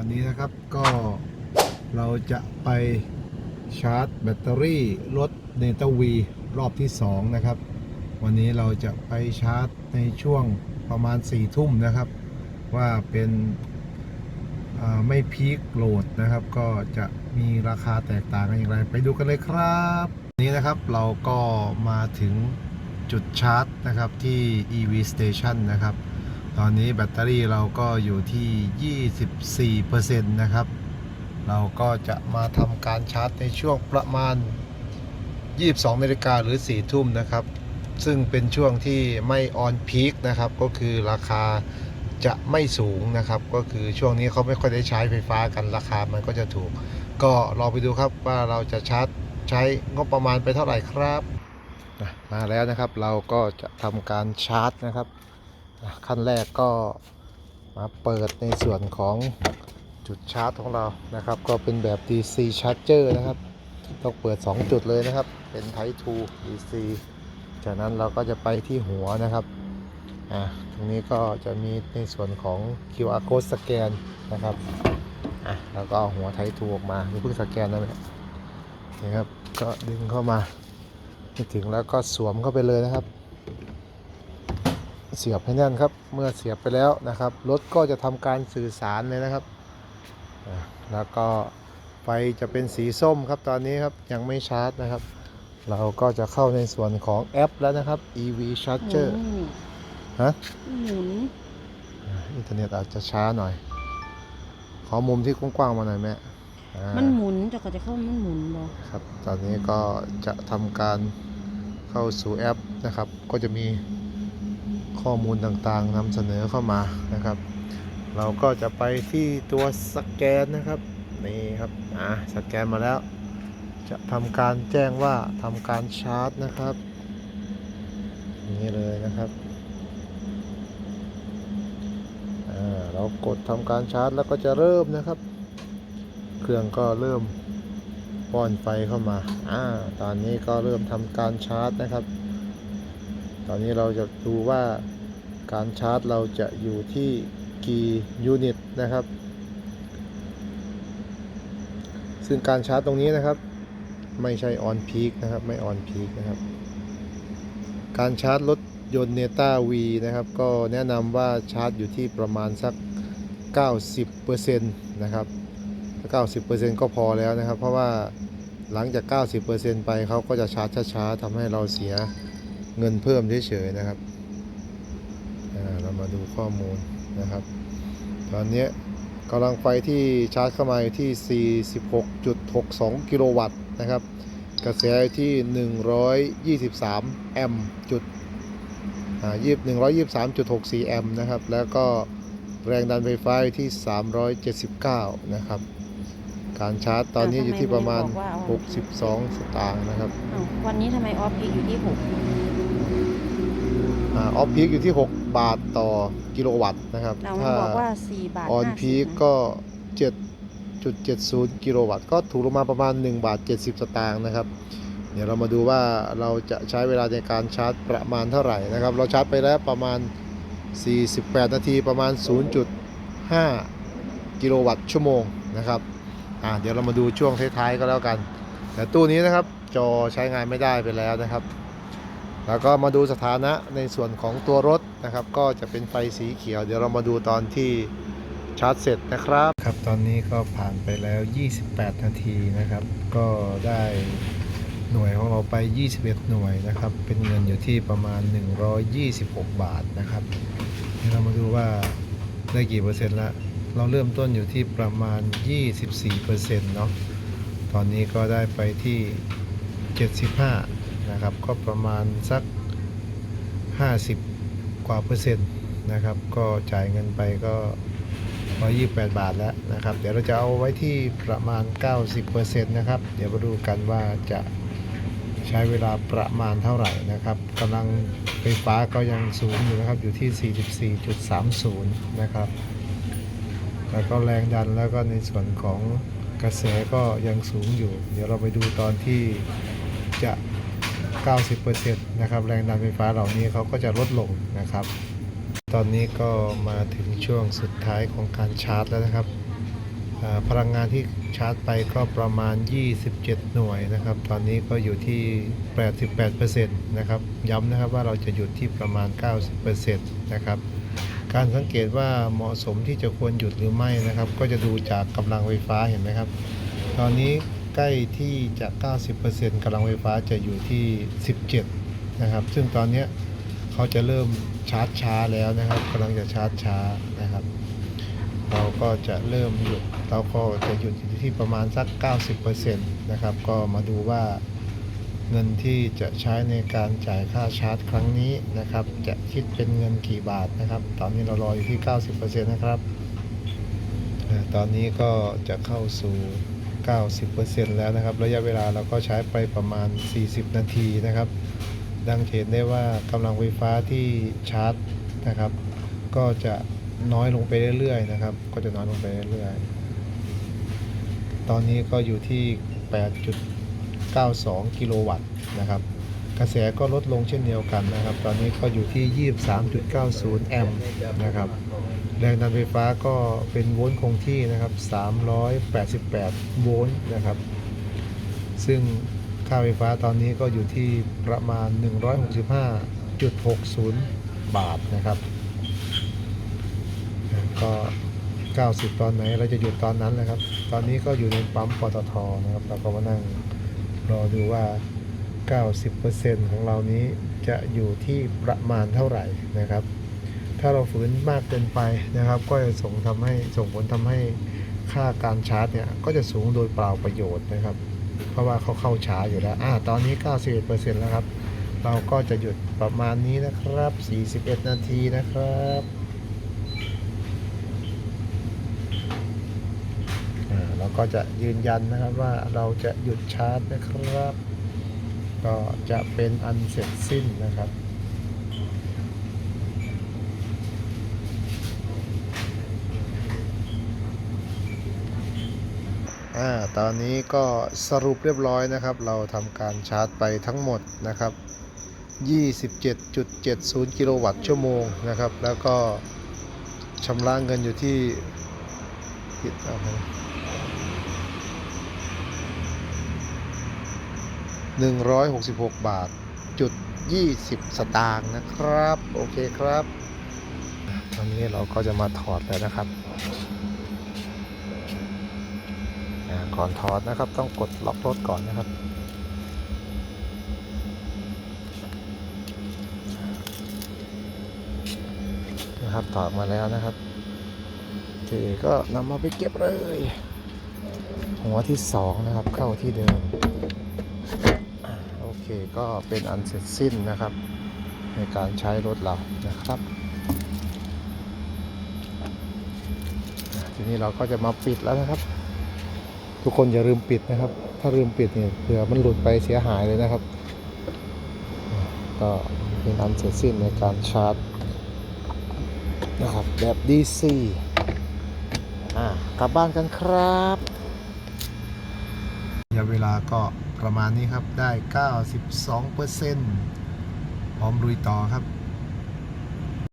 วันนี้นะครับก็เราจะไปชาร์จแบตเตอรี่รถเนตวีรอบที่ 2 นะครับ วันนี้เราจะไปชาร์จในช่วงประมาณ4ี่ทุ่มนะครับ ว่าเป็นไม่พีคโหลดนะครับ ก็จะมีราคาแตกต่างกันอย่างไร ไปดูกันเลยครับนนี้นะครับเราก็มาถึงจุดชาร์จนะครับที่ EV Station นะครับ ตอนนี้แบตเตอรี่เราก็อยู่ที่ 24%นะครับ เราก็จะมาทำการชาร์จในช่วงประมาณ 22นาฬิกาหรือ 4 ทุ่มนะครับ ซึ่งเป็นช่วงที่ไม่ออนพีคนะครับ ก็คือราคาจะไม่สูงนะครับ ก็คือช่วงนี้เขาไม่ค่อยได้ใช้ไฟฟ้ากันราคามันก็จะถูก ก็ลองไปดูครับว่าเราจะชาร์จใช้งบประมาณไปเท่าไหร่ครับ มาแล้วนะครับเราก็จะทำการชาร์จนะครับ ขั้นแรกก็มาเปิดในส่วนของจุดชาร์จของเรานะครับ ก็เป็นแบบ DC charger นะครับ ต้องเปิด 2 จุดเลยนะครับ เป็น Type 2 DC จากนั้นเราก็จะไปที่หัวนะครับอะตรงนี้ก็จะมีในส่วนของ QR code สแกนนะครับอะแล้วก็เอาหัว Type 2ออกมาเพิ่งสแกนนะเนี่ยนะครับ ก็ดึงเข้ามาม่ถึงแล้วก็สวมเข้าไปเลยนะครับ เสียบให้แน่นครับ เมื่อเสียบไปแล้วนะครับ รถก็จะทำการสื่อสารเลยนะครับอ่าแล้วก็ไฟจะเป็นสีส้มครับตอนนี้ครับยังไม่ชาร์จนะครับ เราก็จะเข้าในส่วนของแอปแล้วนะครับ EV Charger หมุนฮะหมุนอ่าอินเทอร์เน็ตอาจจะช้าหน่อย ขอมุมที่กว้างๆมาหน่อยแม่อ่ามันหมุนจะก็จะเข้ามันหมุนบ่ครับ ตอนนี้ก็จะทำการเข้าสู่แอปนะครับ ก็จะมี ข้อมูลต่างๆนำเสนอเข้ามานะครับ เราก็จะไปที่ตัวสแกนนะครับนี่ครับอ่าสแกนมาแล้ว จะทำการแจ้งว่าทำการชาร์จนะครับนี่เลยนะครับอ่าเรากดทำการชาร์จแล้วก็จะเริ่มนะครับ เครื่องก็เริ่มป้อนไฟเข้ามาอ่าตอนนี้ก็เริ่มทำการชาร์จนะครับ ตอนนี้เราจะดูว่าการชาร์จเราจะอยู่ที่กี่ยูนิตนะครับ ซึ่งการชาร์จตรงนี้นะครับ ไม่ใช่ออนพีคนะครับ ไม่ออนพีคนะครับ การชาร์จรถยนต์เนต้าวีนะครับ ก็แนะนำว่าชาร์จอยู่ที่ประมาณสัก 90%นะครับ90%ก็พอแล้วนะครับ เพราะว่าหลังจาก 90%ไปเขาก็จะชาร์จช้าๆทำให้เราเสีย เงินเพิ่มเฉยๆนะครับอ่าเรามาดูข้อมูลนะครับ ตอนนี้กำลังไฟที่ชาร์จเข้ามาอยู่ที่ 46.62 กิโลวัตต์นะครับ กระแสอยู่ที่ 123 แอมป์จุดอ่า123.64 แอมป์นะครับ แล้วก็แรงดันไฟฟ้าอยู่ที่ 379 นะครับ การชาร์จตอนนี้อยู่ที่ประมาณ 62 สตางค์นะครับอ้าววันนี้ทำไมออฟพีคอยู่ที่หก ออฟพีคอยู่ที่ 6 บาทต่อกิโลวัตต์นะครับ เรามันบอกว่าสี่บาทออน50พีคนะก็7.70 กิโลวัตต์ ก็ถูกลงมาประมาณ 1 บาท 70 สตางค์นะครับ เดี๋ยวเรามาดูว่าเราจะใช้เวลาในการชาร์จประมาณเท่าไหร่นะครับ เราชาร์จไปแล้วประมาณ 48 นาทีประมาณ 0.5 กิโลวัตต์ชั่วโมงนะครับอ่าเดี๋ยวเรามาดูช่วงท้ายๆก็แล้วกัน แต่ตู้นี้นะครับจอใช้งานไม่ได้ไปแล้วนะครับ แล้วก็มาดูสถานะในส่วนของตัวรถนะครับ ก็จะเป็นไฟสีเขียว เดี๋ยวเรามาดูตอนที่ชาร์จเสร็จนะครับครับตอนนี้ก็ผ่านไปแล้ว 28 นาทีนะครับ ก็ได้หน่วยของเราไป 21 หน่วยนะครับ เป็นเงินอยู่ที่ประมาณ 126 บาทนะครับเดี๋ยวเรามาดูว่าได้กี่เปอร์เซ็นต์ละเราเริ่มต้นอยู่ที่ประมาณ 24เปอร์เซ็นต์เนาะตอนนี้ก็ได้ไปที่ 75 นะครับ ก็ประมาณสัก 50 กว่าเปอร์เซ็นต์นะครับ ก็จ่ายเงินไปก็128 บาทแล้วนะครับ เดี๋ยวเราจะเอาไว้ที่ประมาณ 90%นะครับ เดี๋ยวมาดูกันว่าจะใช้เวลาประมาณเท่าไหร่นะครับกำลังไฟฟ้าก็ยังสูงอยู่นะครับ อยู่ที่ 44.30 นะครับ แล้วก็แรงดันแล้วก็ในส่วนของกระแสก็ยังสูงอยู่ เดี๋ยวเราไปดูตอนที่ 90%นะครับแรงดันไฟฟ้าเหล่านี้เขาก็จะลดลงนะครับ ตอนนี้ก็มาถึงช่วงสุดท้ายของการชาร์จแล้วนะครับพลังงานที่ชาร์จไปก็ประมาณ 27 หน่วยนะครับ ตอนนี้ก็อยู่ที่ 88%นะครับ ย้ำนะครับว่าเราจะหยุดที่ประมาณ 90%นะครับ การสังเกตว่าเหมาะสมที่จะควรหยุดหรือไม่นะครับ ก็จะดูจากกำลังไฟฟ้าเห็นไหมครับ ตอนนี้ ใกล้ที่จะ 90%กำลังไฟฟ้าจะอยู่ที่ 17 นะครับ ซึ่งตอนนี้เขาจะเริ่มชาร์จช้าแล้วนะครับกำลังจะชาร์จช้านะครับ เราก็จะเริ่มหยุดเราก็จะหยุดอยู่ที่ประมาณสัก 90%นะครับ ก็มาดูว่าเงินที่จะใช้ในการจ่ายค่าชาร์จครั้งนี้นะครับ จะคิดเป็นเงินกี่บาทนะครับ ตอนนี้เรารออยู่ที่ 90%นะครับ ตอนนี้ก็จะเข้าสู่ 90%แล้วนะครับ ระยะเวลาเราก็ใช้ไปประมาณ 40 นาทีนะครับ ดังเห็นได้ว่ากำลังไฟฟ้าที่ชาร์จนะครับ ก็จะน้อยลงไปเรื่อยๆนะครับ ก็จะน้อยลงไปเรื่อยๆ ตอนนี้ก็อยู่ที่ 8.92 กิโลวัตต์นะครับ กระแสก็ลดลงเช่นเดียวกันนะครับ ตอนนี้ก็อยู่ที่ 23.90 แอมป์นะครับ แรงดันไฟฟ้าก็เป็นโวลต์คงที่นะครับ 388 โวลต์นะครับ ซึ่งค่าไฟฟ้าตอนนี้ก็อยู่ที่ประมาณ 165.60 บาทนะครับอ่าก็ 90 ตอนไหนเราจะหยุดตอนนั้นเลยครับ ตอนนี้ก็อยู่ในปั๊มปตทนะครับ เราก็มานั่งรอดูว่า 90%ของเรานี้จะอยู่ที่ประมาณเท่าไหร่นะครับ ถ้าเราฝืนมากเกินไปนะครับ ก็จะส่งทำให้ส่งผลทำให้ค่าการชาร์จเนี่ยก็จะสูงโดยเปล่าประโยชน์นะครับ เพราะว่าเขาเข้าช้าอยู่แล้วอ่าตอนนี้ 91%แล้วครับ เราก็จะหยุดประมาณนี้นะครับ 41 นาทีนะครับอ่าเราก็จะยืนยันนะครับว่าเราจะหยุดชาร์จนะครับ ก็จะเป็นอันเสร็จสิ้นนะครับ อ่าตอนนี้ก็สรุปเรียบร้อยนะครับ เราทำการชาร์จไปทั้งหมดนะครับ 27.70 กิโลวัตต์ชั่วโมงนะครับ แล้วก็ชำระเงินอยู่ที่ผิดเอาไป166บาทจุด20สตางค์นะครับ โอเคครับ ตอนนี้เราก็จะมาถอดแล้วนะครับ อ่า ก่อนถอดนะครับ ต้องกดล็อกรถก่อนนะครับ นะครับถอดมาแล้วนะครับโอเคก็นำมาไปเก็บเลย หัวที่สองนะครับเข้าที่เดิมโอเคก็เป็นอันเสร็จสิ้นนะครับ ในการใช้รถเรานะครับทีนี้เราก็จะมาปิดแล้วนะครับ ทุกคนอย่าลืมปิดนะครับ ถ้าลืมปิดเนี่ยเผื่อมันหลุดไปเสียหายเลยนะครับ ก็เป็นอันเสร็จสิ้นในการชาร์จนะครับแบบ DC อ่ากลับบ้านกันครับระยะเวลาก็ประมาณนี้ครับได้ 92%พร้อมลุยต่อครับ